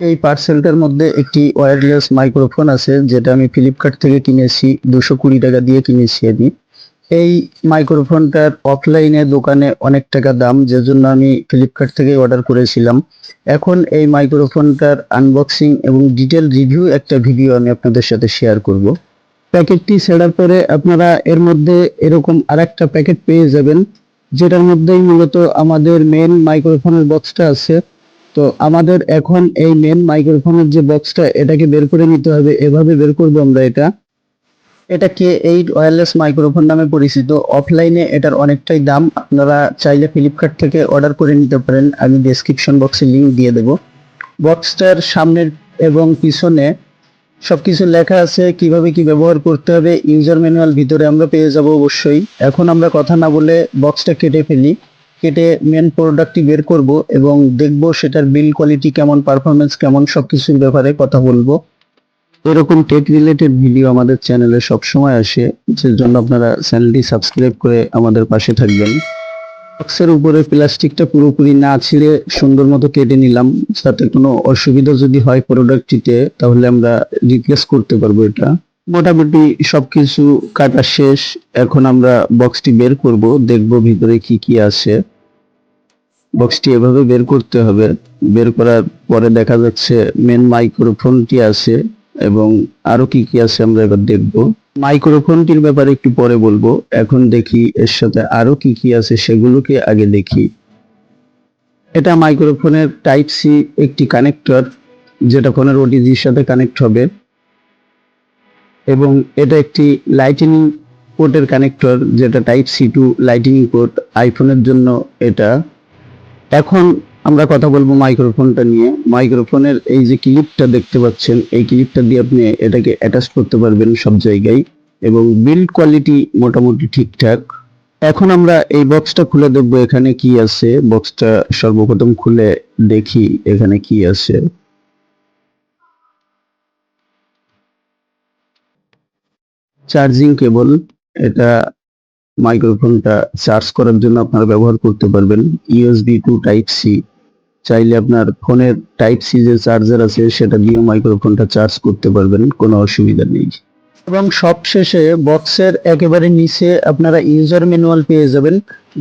এই পার্সেলটার মধ্যে একটি ওয়্যারলেস মাইক্রোফোন আছে, যেটা আমি ফ্লিপকার্ট থেকে কিনেছি, দুশো কুড়ি টাকা দিয়ে কিনেছি আমি এই মাইক্রোফোনটার অফলাইনে দোকানে অনেক টাকা দাম যে জন্য আমি ফ্লিপকার্ট থেকে অর্ডার করেছিলাম। এখন এই মাইক্রোফোনটার আনবক্সিং এবং ডিটেল রিভিউ একটা ভিডিও আমি আপনাদের সাথে শেয়ার করব। প্যাকেটটি ছেড়ার পরে আপনারা এর মধ্যে এরকম আরেকটা প্যাকেট পেয়ে যাবেন, যেটার মধ্যেই মূলত আমাদের মেন মাইক্রোফোনের বক্সটা আছে। তো আমাদের এখন এই মেন মাইক্রোফোনের যে বক্সটা এটাকে বের করে নিতে হবে। এভাবে বের করব আমরা এটা। এটা কে এইট ওয়্যারলেস মাইক্রোফোন নামে পরিচিত? অফলাইনে এটার অনেকটাই দাম। আপনারা চাইলে ফ্লিপকার্ট থেকে অর্ডার করে নিতে পারেন। আমি ডেসক্রিপশন বক্সে লিঙ্ক দিয়ে দেবো। বক্সটার সামনের এবং পিছনে সবকিছু লেখা আছে, কীভাবে কি ব্যবহার করতে হবে। ইউজার ম্যানুয়াল ভিতরে আমরা পেয়ে যাব অবশ্যই। এখন আমরা কথা না বলে বক্সটা কেটে ফেলি। কেটে মেন প্রোডাক্টটি বের করব এবং দেখব সেটার বিল কোয়ালিটি কেমন পারফরমেন্স কেমন, সবকিছুর ব্যাপারে কথা বলব। এরকম টেক রিলেটেড ভিডিও আমাদের চ্যানেলে সবসময় আসে যে জন্য আপনারা চ্যানেলটি সাবস্ক্রাইব করে আমাদের পাশে থাকবেন। বক্সের উপরে প্লাস্টিকটা পুরোপুরি না ছিঁড়ে সুন্দর মতো কেটে নিলাম, যাতে কোনো অসুবিধা যদি হয় প্রোডাক্টটিতে তাহলে আমরা রিপ্লেস করতে পারব এটা। মোটামুটি সবকিছু কাটা শেষ, এখন আমরা বক্সটি বের করব, দেখব ভিতরে কি কি আছে। বক্সটি এভাবে বের করতে হবে। বের করার পরে দেখা যাচ্ছে মেন মাইক্রোফোনটি আছে এবং আরও কি কি আছে আমরা এবার দেখব। মাইক্রোফোনটির ব্যাপারে একটু পরে বলব। এখন দেখি এর সাথে আরও কি কি আছে সেগুলোকে আগে দেখি। এটা মাইক্রোফোনের টাইপ সি একটি কানেক্টর যেটা ফোনের ওটিজির সাথে কানেক্ট হবে। এবং এটা একটি লাইটিনিং পোর্টের কানেক্টর যেটা type C to lightning port আইফোনের জন্য এটা। এখন আমরা কথা বলব মাইক্রোফোনটা নিয়ে। মাইক্রোফোনের এই যে ক্লিপটা দেখতে পাচ্ছেন, এই ক্লিপটা দিয়ে আপনি এটাকে অ্যাটাচ করতে পারবেন সব জায়গায় এবং বিল্ড কোয়ালিটি মোটামুটি ঠিকঠাক। এখন আমরা এই বক্সটা খুলে দেখব এখানে কি আছে। বক্সটা সর্বপ্রথম খুলে দেখি এখানে কি আছে। চার্জিং কেবল এটা মাইক্রোফোনটা চার্জ করার জন্য আপনারা ব্যবহার করতে পারবেন। ইউএসবি টু টাইপ সি চাইলে আপনার ফোনের টাইপ সি যে চার্জার আছে, সেটা দিয়ে মাইক্রোফোনটা চার্জ করতে পারবেন, কোনো অসুবিধা নেই। এবং সবশেষে বক্সের একেবারে নিচে আপনারা ইউজার ম্যানুয়াল পেয়ে যাবেন,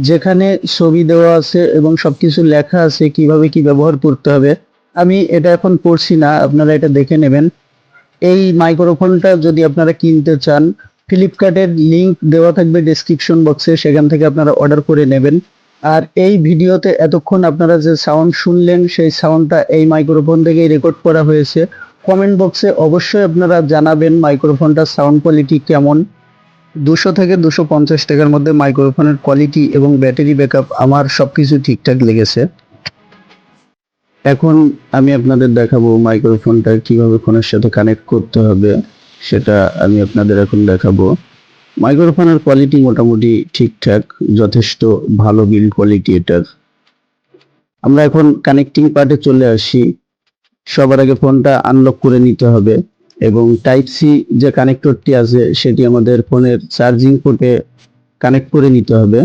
যেখানে ছবি দেওয়া আছে এবং সবকিছু লেখা আছে, কীভাবে কি ব্যবহার করতে হবে। আমি এটা এখন পড়ছি না, আপনারা এটা দেখে নেবেন। এই মাইক্রোফোনটা যদি আপনারা কিনতে চান ফ্লিপকার্টের লিংক দেওয়া থাকবে ডেসক্রিপশন বক্সে সেখান থেকে আপনারা অর্ডার করে নেবেন। আর এই ভিডিওতে এতক্ষণ আপনারা যে সাউন্ড শুনলেন, সেই সাউন্ডটা এই মাইক্রোফোন থেকেই রেকর্ড করা হয়েছে। কমেন্ট বক্সে অবশ্যই আপনারা জানাবেন মাইক্রোফোনটার সাউন্ড কোয়ালিটি কেমন। দুশো থেকে দুশো পঞ্চাশ টাকার মধ্যে মাইক্রোফোনের কোয়ালিটি এবং ব্যাটারি ব্যাকআপ আমার সব কিছু ঠিকঠাক লেগেছে। এখন আমি আপনাদের দেখাবো মাইক্রোফোনটা কীভাবে ফোনের সাথে কানেক্ট করতে হবে। সেটা আমি আপনাদের এখন দেখাবো। মাইক্রোফোনের কোয়ালিটি মোটামুটি ঠিকঠাক, যথেষ্ট ভালো বিল্ড কোয়ালিটি এটার। আমরা এখন কানেক্টিং পার্টে চলে আসি। সবার আগে ফোনটা আনলক করে নিতে হবে এবং টাইপ সি যে কানেক্টরটি আছে, সেটি আমাদের ফোনের চার্জিং পোর্টে কানেক্ট করে নিতে হবে।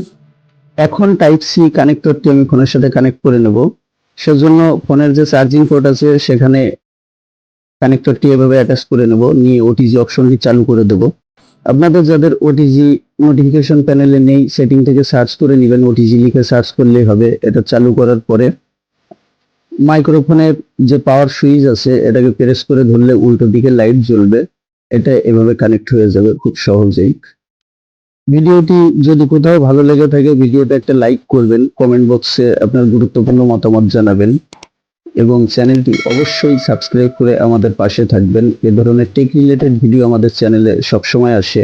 এখন টাইপ সি কানেক্টরটি আমি ফোনের সাথে কানেক্ট করে নেব। সেজন্য ফোনের যে চার্জিং পোর্ট আছে, সেখানে কানেক্টরটি এভাবে অ্যাটাচ করে নেব, নিয়ে ওটিজি অপশনটি চালু করে দেব। আপনাদের যাদের ওটিজি নোটিফিকেশন প্যানেলে নেই সেটিং থেকে সার্চ করে নেবেন ওটিজি লিখে সার্চ করলেই হবে। এটা চালু করার পরে মাইক্রোফোনের যে পাওয়ার সুইচ আছে, এটাকে প্রেস করে ধরলে উল্টো দিকে লাইট জ্বলবে। এটা এভাবে কানেক্ট হয়ে যাবে খুব সহজেই। ভিডিওটি যদি কোথাও ভালো লেগে থাকে ভিডিওটা একটা লাইক করবেন কমেন্ট বক্সে আপনার গুরুত্বপূর্ণ মতামত জানাবেন। এবং চ্যানেলটি অবশ্যই সাবস্ক্রাইব করে আমাদের পাশে থাকবেন। এ ধরনের টেক রিলেটেড ভিডিও আমাদের চ্যানেলে সবসময় আসে।